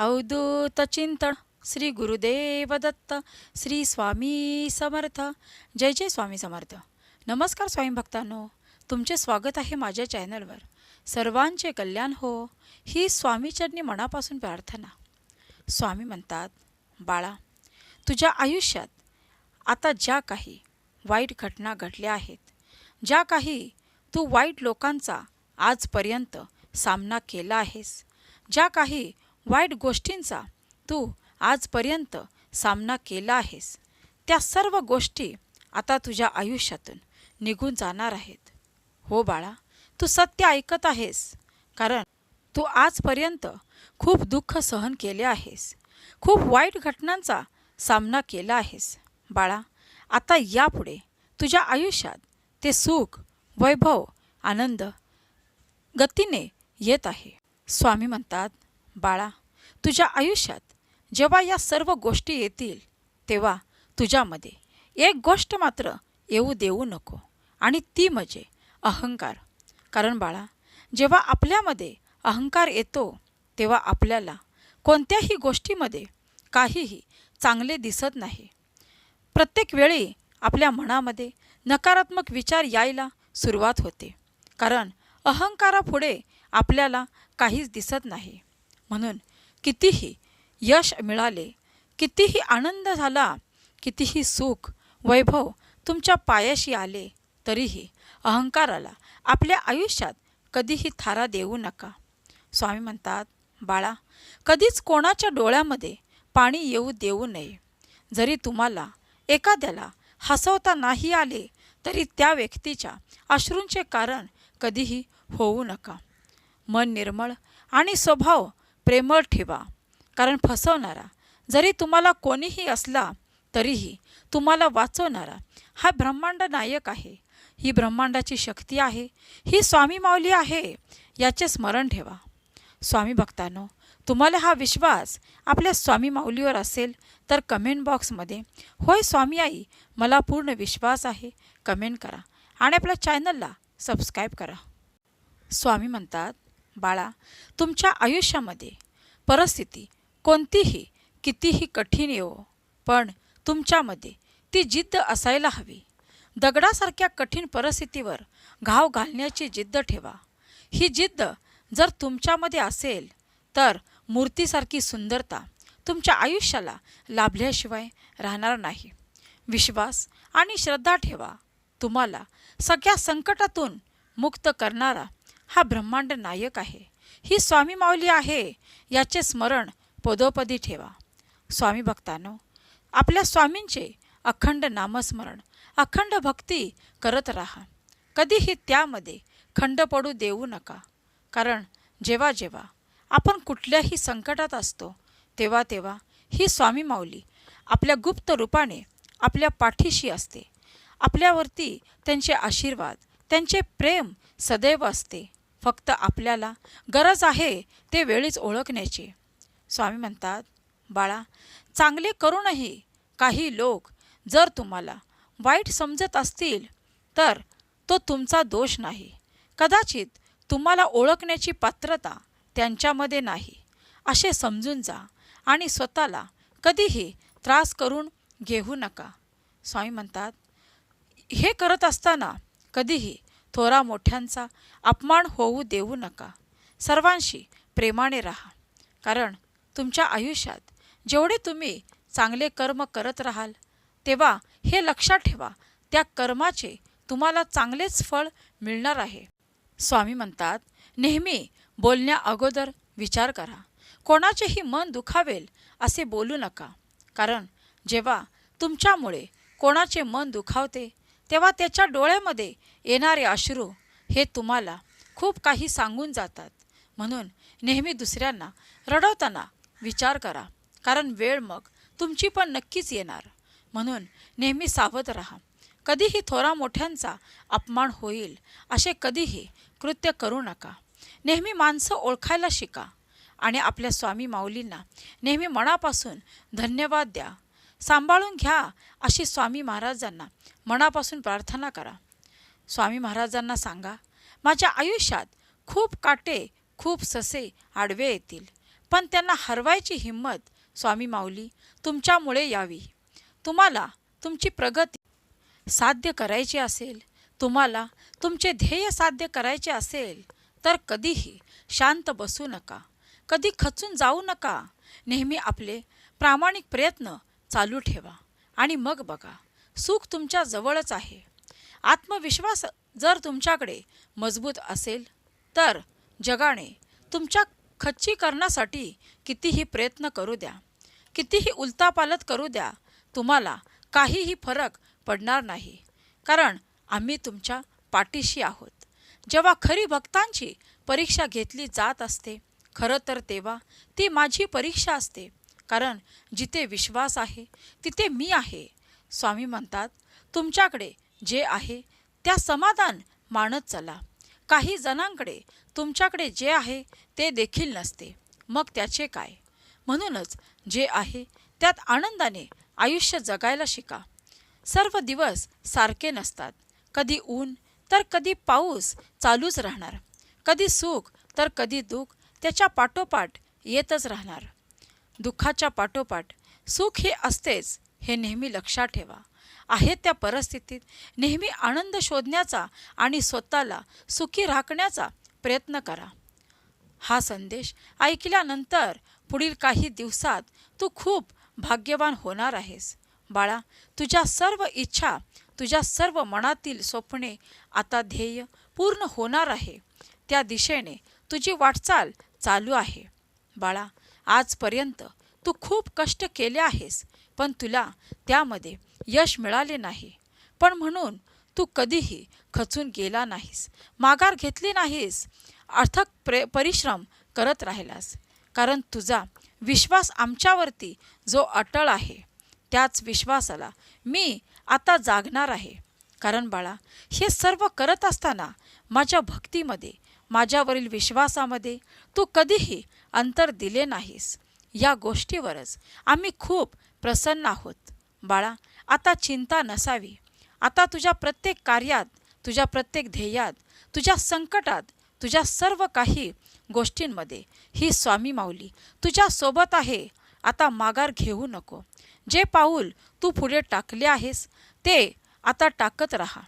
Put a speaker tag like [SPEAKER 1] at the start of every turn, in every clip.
[SPEAKER 1] अवधूत चिंतन श्री गुरुदेव दत्त श्री स्वामी समर्थ जय जय स्वामी समर्थ नमस्कार स्वामी भक्तांनो तुमचे स्वागत आहे माझ्या चॅनलवर सर्वांचे कल्याण हो ही स्वामीचरणी मनापासून प्रार्थना स्वामी म्हणतात बाळा तुझ्या आयुष्यात आता ज्या काही वाईट घटना घडल्या आहेत ज्या काही तू वाईट लोकांचा आजपर्यंत सामना केला आहेस ज्या काही वाईट गोष्टींचा तू आजपर्यंत सामना केला आहेस. त्या सर्व गोष्टी आता तुझ्या आयुष्यातून निघून जाणार आहेत. हो बाळा तू सत्य ऐकत आहेस कारण तू आजपर्यंत खूप दुःख सहन केले आहेस. खूप वाईट घटनांचा सामना केला आहेस. बाळा आता यापुढे तुझ्या आयुष्यात ते सुख वैभव आनंद गतीने येत आहे. स्वामी म्हणतात बाळा तुझ्या आयुष्यात जेव्हा या सर्व गोष्टी येतील तेव्हा तुझ्यामध्ये एक गोष्ट मात्र येऊ देऊ नको आणि ती म्हणजे अहंकार. कारण बाळा जेव्हा आपल्यामध्ये अहंकार येतो तेव्हा आपल्याला कोणत्याही गोष्टीमध्ये काहीही चांगले दिसत नाही. प्रत्येक वेळी आपल्या मनामध्ये नकारात्मक विचार यायला सुरुवात होते. कारण अहंकारापुढे आपल्याला काहीच दिसत नाही. म्हणून कितीही यश मिळाले कितीही आनंद झाला कितीही सुख वैभव तुमच्या पायाशी आले तरीही अहंकाराला आपल्या आयुष्यात कधीही थारा देऊ नका. स्वामी म्हणतात बाळा कधीच कोणाच्या डोळ्यामध्ये पाणी येऊ देऊ नये. जरी तुम्हाला एखाद्याला हसवता नाही आले तरी त्या व्यक्तीच्या अश्रूंचे कारण कधीही होऊ नका. मन निर्मळ आणि स्वभाव प्रेमळ ठेवा कारण फसवणारा जरी तुम्हाला कोणीही असला तरीही तुम्हाला वाचवणारा हा ब्रह्मांड नायक आहे. ही ब्रह्मांडाची शक्ती आहे. ही स्वामी माऊली आहे. याचे स्मरण ठेवा. स्वामी भक्तांनो तुम्हाला हा विश्वास आपल्या स्वामी माऊलीवर असेल तर कमेंट बॉक्समध्ये होय स्वामी आई मला पूर्ण विश्वास आहे. कमेंट करा आणि आपल्या चॅनलला सबस्क्राईब करा. स्वामी म्हणतात बाळा तुमच्या आयुष्यामध्ये परिस्थिती कोणतीही कितीही कठीण येवो पण तुमच्यामध्ये ती जिद्द असायला हवी. दगडासारख्या कठीण परिस्थितीवर घाव घालण्याची जिद्द ठेवा. ही जिद्द जर तुमच्यामध्ये असेल तर मूर्तीसारखी सुंदरता तुमच्या आयुष्याला लाभल्याशिवाय राहणार नाही. विश्वास आणि श्रद्धा ठेवा. तुम्हाला सगळ्या संकटातून मुक्त करणारा हा ब्रह्मांड नायक आहे. ही स्वामी माऊली आहे याचे स्मरण पदोपदी ठेवा. स्वामी भक्तांनो आपल्या स्वामींचे अखंड नामस्मरण अखंड भक्ती करत राहा. कधीही त्यामध्ये खंड पडू देऊ नका. कारण जेव्हा जेव्हा आपण कुठल्याही संकटात असतो तेव्हा तेव्हा ही स्वामी माऊली आपल्या गुप्त रूपाने आपल्या पाठीशी असते. आपल्यावरती त्यांचे आशीर्वाद त्यांचे प्रेम सदैव असते. फक्त आपल्याला गरज आहे ते वेळीच ओळखण्याची. स्वामी म्हणतात बाळा चांगले करूनही काही लोक जर तुम्हाला वाईट समजत असतील तर तो तुमचा दोष नाही. कदाचित तुम्हाला ओळखण्याची पात्रता त्यांच्यामध्ये नाही. असे समजून जा आणि स्वतःला कधीही त्रास करून घेऊ नका. स्वामी म्हणतात हे करत असताना कधीही थोरा मोठ्यांचा अपमान होऊ देऊ नका. सर्वांशी प्रेमाने राहा. कारण तुमच्या आयुष्यात जेवढे तुम्ही चांगले कर्म करत राहाल तेव्हा हे लक्षात ठेवा त्या कर्माचे तुम्हाला चांगलेच फळ मिळणार आहे. स्वामी म्हणतात नेहमी बोलण्या अगोदर विचार करा. कोणाचेही मन दुखावेल असे बोलू नका. कारण जेव्हा तुमच्यामुळे कोणाचे मन दुखावते तेव्हा त्याच्या डोळ्यामध्ये येणारे अश्रू हे तुम्हाला खूप काही सांगून जातात. म्हणून नेहमी दुसऱ्यांना रडवताना विचार करा. कारण वेळ मग तुमची पण नक्कीच येणार. म्हणून नेहमी सावध राहा. कधीही थोरा मोठ्यांचा अपमान होईल असे कधीही कृत्य करू नका. नेहमी माणसं ओळखायला शिका आणि आपल्या स्वामी माऊलींना नेहमी मनापासून धन्यवाद द्या. सांभाळून घ्या अशी स्वामी महाराजांना मनापासून प्रार्थना करा. स्वामी महाराजांना सांगा माझ्या आयुष्यात खूप काटे खूप ससे आडवे येतील पण त्यांना हरवायची हिंमत स्वामी माऊली तुमच्यामुळे यावी. तुम्हाला तुमची प्रगती साध्य करायची असेल तुम्हाला तुमचे ध्येय साध्य करायचे असेल तर कधीही शांत बसू नका. कधी खचून जाऊ नका. नेहमी आपले प्रामाणिक प्रयत्न चालू ठेवा. आणि मग बघा सुख तुमच्या जवळच आहे. आत्मविश्वास जर तुमच्याकडे मजबूत असेल तर जगाने तुमच्या खच्चीकरणासाठी कितीही प्रयत्न करू द्या. कितीही उलतापालत करू द्या तुम्हाला काहीही फरक पडणार नाही. कारण आम्ही तुमच्या पाठीशी आहोत. जेव्हा खरी भक्तांची परीक्षा घेतली जात असते खरं तर तेव्हा ती माझी परीक्षा असते. कारण जिथे विश्वास आहे तिथे मी आहे. स्वामी म्हणतात तुमच्याकडे जे आहे त्या समाधान मानत चला. काही जणांकडे तुमच्याकडे जे आहे ते देखील नसते. मग त्याचे काय? म्हणूनच जे आहे त्यात आनंदाने आयुष्य जगायला शिका. सर्व दिवस सारखे नसतात. कधी ऊन तर कधी पाऊस चालूच राहणार. कधी सुख तर कधी दुःख त्याच्या पाठोपाठ येतच राहणार. दुःखाच्या पाठोपाठ सुख हे असतेच हे नेहमी लक्षात ठेवा. आहे त्या परिस्थितीत नेहमी आनंद शोधण्याचा आणि स्वतःला सुखी राखण्याचा प्रयत्न करा. हा संदेश ऐकल्यानंतर पुढील काही दिवसात तू खूप भाग्यवान होणार आहेस. बाळा तुझ्या सर्व इच्छा तुझ्या सर्व मनातील स्वप्ने आता ध्येय पूर्ण होणार आहे. त्या दिशेने तुझी वाटचाल चालू आहे. बाळा आजपर्यंत तू खूप कष्ट केले आहेस पण तुला त्यामध्ये यश मिळाले नाही. पण म्हणून तू कधीही खचून गेला नाहीस माघार घेतली नाहीस अर्थक प्रे परिश्रम करत राहिलास. कारण तुझा विश्वास आमच्यावरती जो अटळ आहे त्याच विश्वासाला मी आता जागणार आहे. कारण बाळा हे सर्व करत असताना माझ्या भक्तीमध्ये माझ्यावरील विश्वासामध्ये तू कधीही अंतर दिले नाहीस. या गोष्टीवरच आम्ही खूप प्रसन्न आहोत. बाळा आता चिंता नसावी. आता तुझ्या प्रत्येक कार्यात तुझ्या प्रत्येक ध्येयात तुझ्या संकटात तुझ्या सर्व काही गोष्टींमध्ये ही स्वामी माऊली तुझ्यासोबत आहे. आता माघार घेऊ नको. जे पाऊल तू पुढे टाकले आहेस ते आता टाकत राहा.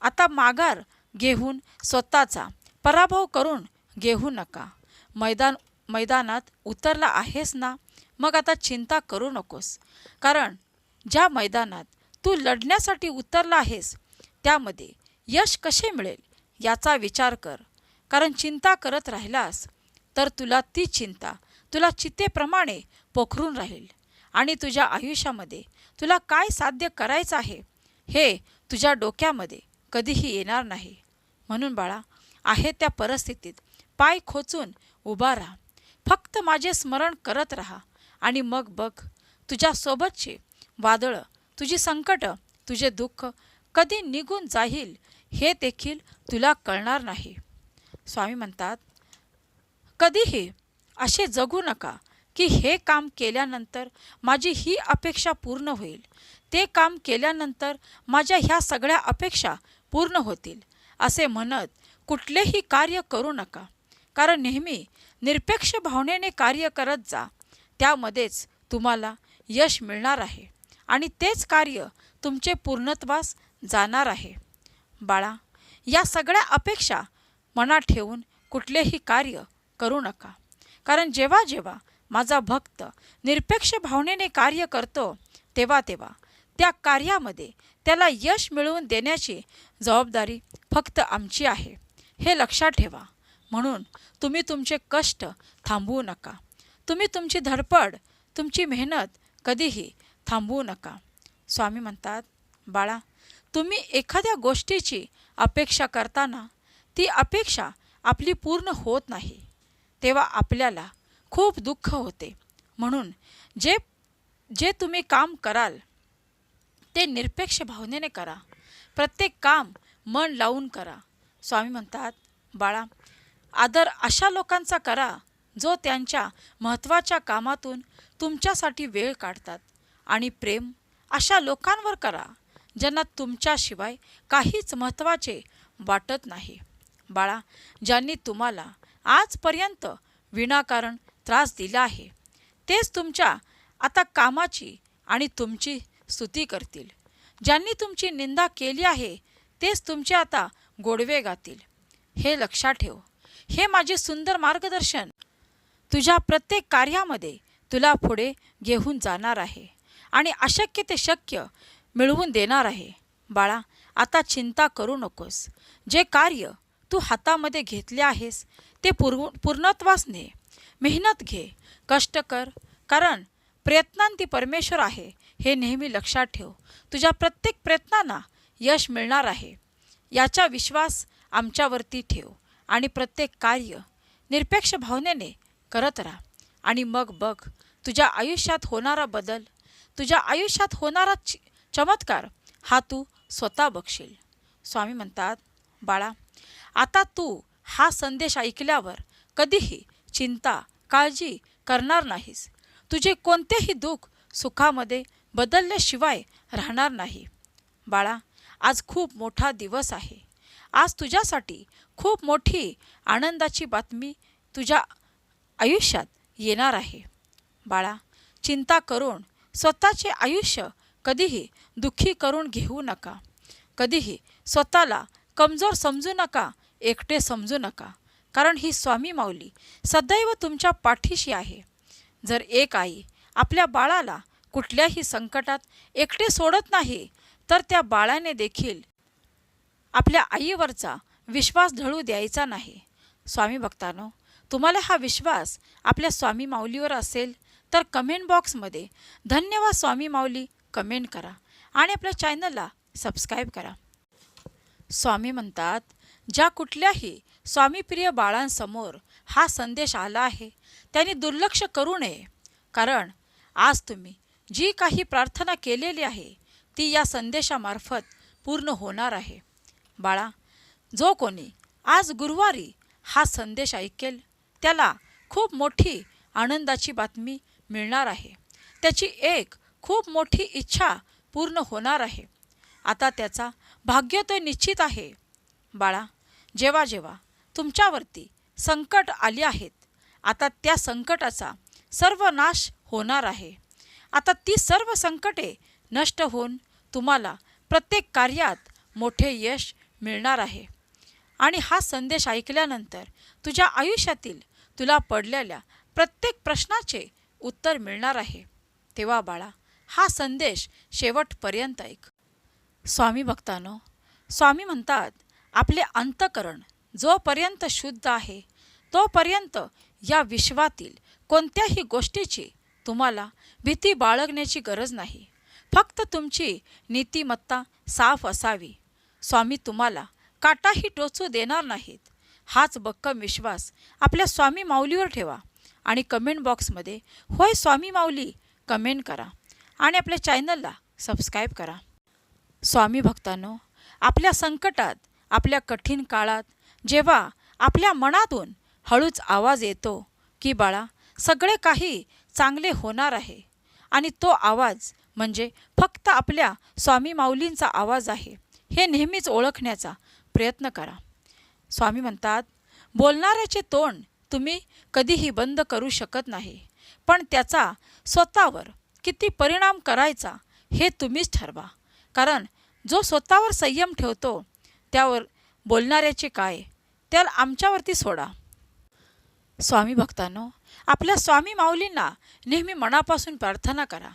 [SPEAKER 1] आता माघार घेऊन स्वतःचा पराभव करून घेऊ नका. मैदान मैदानात उतरला आहेस ना मग आता चिंता करू नकोस. कारण ज्या मैदानात तू लढण्यासाठी उतरला आहेस त्यामध्ये यश कसे मिळेल याचा विचार कर. कारण चिंता करत राहिलास तर तुला ती चिंता तुला चितेप्रमाणे पोखरून राहील. आणि तुझ्या आयुष्यामध्ये तुला काय साध्य करायचं आहे हे तुझ्या डोक्यामध्ये कधीही येणार नाही. म्हणून बाळा आहे त्या परिस्थितीत पाय खोचून उभा राहा. फक्त माझे स्मरण करत राहा. आणि मग बघ तुझ्यासोबतचे वादळं तुझी संकटं तुझे दुःख कधी निघून जाईल हे देखील तुला कळणार नाही. स्वामी म्हणतात कधीही असे जगू नका की हे काम केल्यानंतर माझी ही अपेक्षा पूर्ण होईल. ते काम केल्यानंतर माझ्या ह्या सगळ्या अपेक्षा पूर्ण होतील. असे म्हणत कुठलेही कार्य करू नका. कारण नेहमी निरपेक्ष भावनेने कार्य करत जा. त्यामध्येच तुम्हाला यश मिळणार आहे. आणि तेच कार्य तुमचे पूर्णत्वास जाणार आहे. बाळा या सगळ्या अपेक्षा मनात ठेवून कुठलेही कार्य करू नका. कारण जेव्हा जेव्हा माझा भक्त निरपेक्ष भावनेने कार्य करतो तेव्हा तेव्हा त्या कार्यामध्ये त्याला यश मिळवून देण्याची जबाबदारी फक्त आमची आहे. हे लक्षात ठेवा. म्हणून तुम्ही तुमचे कष्ट थांबवू नका. तुम्ही तुमची धडपड तुमची मेहनत कधीही थांबवू नका. स्वामी म्हणतात बाळा तुम्ही एखाद्या गोष्टीची अपेक्षा करताना ती अपेक्षा आपली पूर्ण होत नाही. तेव्हा आपल्याला खूप दुःख होते. म्हणून जे जे तुम्ही काम कराल ते निरपेक्ष भावनेने करा. प्रत्येक काम मन लावून करा. स्वामी म्हणतात बाळा आदर अशा लोकांचा करा जो त्यांच्या महत्त्वाच्या कामातून तुमच्यासाठी वेळ काढतात. आणि प्रेम अशा लोकांवर करा ज्यांना तुमच्याशिवाय काहीच महत्त्वाचे वाटत नाही. बाळा ज्यांनी तुम्हाला आजपर्यंत विनाकारण त्रास दिला आहे तेच तुमच्या आता कामाची आणि तुमची स्तुती करतील. ज्यांनी तुमची निंदा केली आहे तेच तुमचे आता गोडवे गातील. हे लक्षात ठेव. हे माझे सुंदर मार्गदर्शन. तुझ्या प्रत्येक कार्यामध्ये तुला पुढे घेऊन जाणार आहे. आणि अशक्य ते शक्य मिळवून देणार आहे. बाळा आता चिंता करू नकोस. जे कार्य तू हातामध्ये घेतले आहेस ते पूर्व पूर्णत्वास ने. मेहनत घे. कष्ट कर. कारण प्रयत्नांती परमेश्वर आहे हे नेहमी लक्षात ठेव. तुझ्या प्रत्येक प्रयत्नांना यश मिळणार आहे. याचा विश्वास आमच्यावरती ठेव. आणि प्रत्येक कार्य निरपेक्ष भावनेने करत राहा. आणि मग बघ तुझ्या आयुष्यात होणारा बदल तुझ्या आयुष्यात होणारा चमत्कार हा तू स्वतः बघशील. स्वामी म्हणतात बाळा आता तू हा संदेश ऐकल्यावर कधीही चिंता काळजी करणार नाहीस. तुझे कोणतेही दुःख सुखामध्ये बदलल्याशिवाय राहणार नाही. बाळा आज खूप मोठा दिवस आहे. आज तुझ्यासाठी खूप मोठी आनंदाची बातमी तुझ्या आयुष्यात येणार आहे. बाळा चिंता करून स्वतःचे आयुष्य कधीही दुःखी करून घेऊ नका. कधीही स्वतःला कमजोर समजू नका एकटे समजू नका. कारण ही स्वामी माऊली सदैव तुमच्या पाठीशी आहे. जर एक आई आपल्या बाळाला कुठल्याही संकटात एकटे सोडत नाही तर त्या बाळाने देखील आपल्या आईवरचा विश्वास ढळू द्यायचा नाही. स्वामी भक्तानो तुम्हाला हा विश्वास आपल्या स्वामी माऊलीवर असेल तर कमेंट बॉक्समध्ये धन्यवाद स्वामी माऊली कमेंट करा आणि आपल्या चॅनलला सबस्क्राईब करा. स्वामी म्हणतात ज्या कुठल्याही स्वामीप्रिय बाळांसमोर हा संदेश आला आहे त्यांनी दुर्लक्ष करू नये. कारण आज तुम्ही जी काही प्रार्थना केलेली आहे ती या संदेशामार्फत पूर्ण होणार आहे. बाळा जो कोणी आज गुरुवारी हा संदेश ऐकेल त्याला खूप मोठी आनंदाची बातमी मिळणार आहे. त्याची एक खूप मोठी इच्छा पूर्ण होणार आहे. आता त्याचा भाग्योदय निश्चित आहे. बाळा जेव्हा जेव्हा तुमच्यावरती संकट आली आहेत आता त्या संकटाचा सर्व नाश होणार आहे. आता ती सर्व संकटे नष्ट होऊन तुम्हाला प्रत्येक कार्यात मोठे यश मिळणार आहे. आणि हा संदेश ऐकल्यानंतर तुझ्या आयुष्यातील तुला पडलेल्या प्रत्येक प्रश्नाचे उत्तर मिळणार आहे. तेव्हा बाळा हा संदेश शेवटपर्यंत ऐक. स्वामी भक्तानो स्वामी म्हणतात आपले अंतकरण जोपर्यंत शुद्ध आहे तोपर्यंत या विश्वातील कोणत्याही गोष्टीची तुम्हाला भीती बाळगण्याची गरज नाही. फक्त तुमची नीतिमत्ता साफ असावी. स्वामी तुम्हाला काटाही टोचू देणार नाहीत. हाच बक्कम विश्वास आपल्या स्वामी माऊलीवर ठेवा आणि कमेंट बॉक्समध्ये होय स्वामी माऊली कमेंट करा आणि आपल्या चॅनलला सबस्क्राईब करा. स्वामी भक्तांनो आपल्या संकटात आपल्या कठीण काळात जेव्हा आपल्या मनातून हळूच आवाज येतो की बाळा सगळे काही चांगले होणार आहे. आणि तो आवाज म्हणजे फक्त आपल्या स्वामी माऊलींचा आवाज आहे हे नेहमीच ओळखण्याचा प्रयत्न करा. स्वामी म्हणतात बोलणाऱ्याचे तोंड तुम्ही कधीही बंद करू शकत नाही. पण त्याचा स्वतःवर किती परिणाम करायचा हे तुम्हीच ठरवा. कारण जो स्वतःवर संयम ठेवतो त्यावर बोलणाऱ्याचे काय त्याला आमच्यावरती सोडा. स्वामी भक्तांनो आपल्या स्वामी माऊलींना नेहमी मनापासून प्रार्थना करा.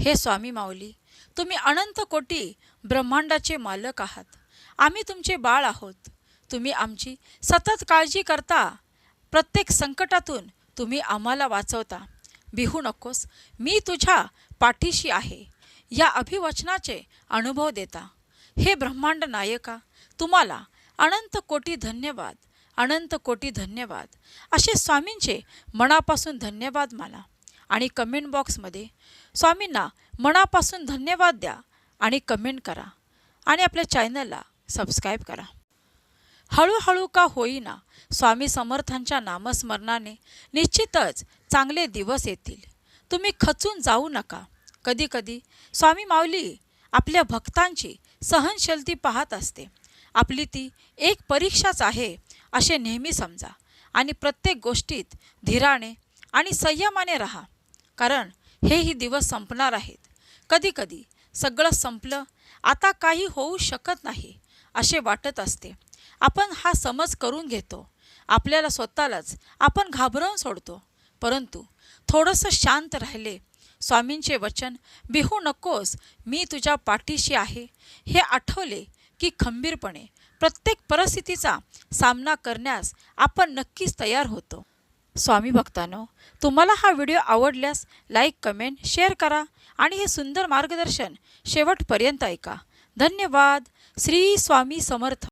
[SPEAKER 1] हे स्वामी माऊली तुम्ही अनंत कोटी ब्रह्मांडाचे मालक आहात. आम्ही तुमचे बाळ आहोत. तुम्ही आमची सतत काळजी करता. प्रत्येक संकटातून तुम्ही आम्हाला वाचवता. बिहू नकोस. मी तुझ्या पाठीशी आहे. या अभिवचनाचे अनुभव देता. हे ब्रह्मांड नायका तुम्हाला अनंत कोटी धन्यवाद अनंत कोटी धन्यवाद. असे स्वामींचे मनापासून धन्यवाद मला आणि कमेंट बॉक्समध्ये स्वामींना मनापासून धन्यवाद द्या आणि कमेंट करा. आणि आपल्या चॅनलला सबस्क्राईब करा. हळूहळू का होईना स्वामी समर्थांच्या नामस्मरणाने निश्चितच चांगले दिवस येतील. तुम्ही खचून जाऊ नका. कधीकधी स्वामी माऊली आपल्या भक्तांची सहनशलती पाहत असते. आपली ती एक परीक्षाच आहे असे नेहमी समजा आणि प्रत्येक गोष्टीत धीराने आणि संयमाने राहा. कारण हेही दिवस संपणार आहेत. कधीकधी सगळं संपलं आता काही होऊ शकत नाही. असे वाटत असते. आपण हा समज करून घेतो. आपल्याला स्वतःलाच आपण घाबरवून सोडतो. परंतु थोडंसं शांत राहिले. स्वामींचे वचन बिहू नकोस मी तुझ्या पाठीशी आहे. हे आठवले की खंबीरपणे प्रत्येक परिस्थितीचा सामना करण्यास आपण नक्कीच तयार होतो. स्वामी भक्तांनो तुम्हाला हा व्हिडिओ आवडल्यास लाईक कमेंट शेअर करा आणि हे सुंदर मार्गदर्शन शेवटपर्यंत ऐका. धन्यवाद. श्री स्वामी समर्थ.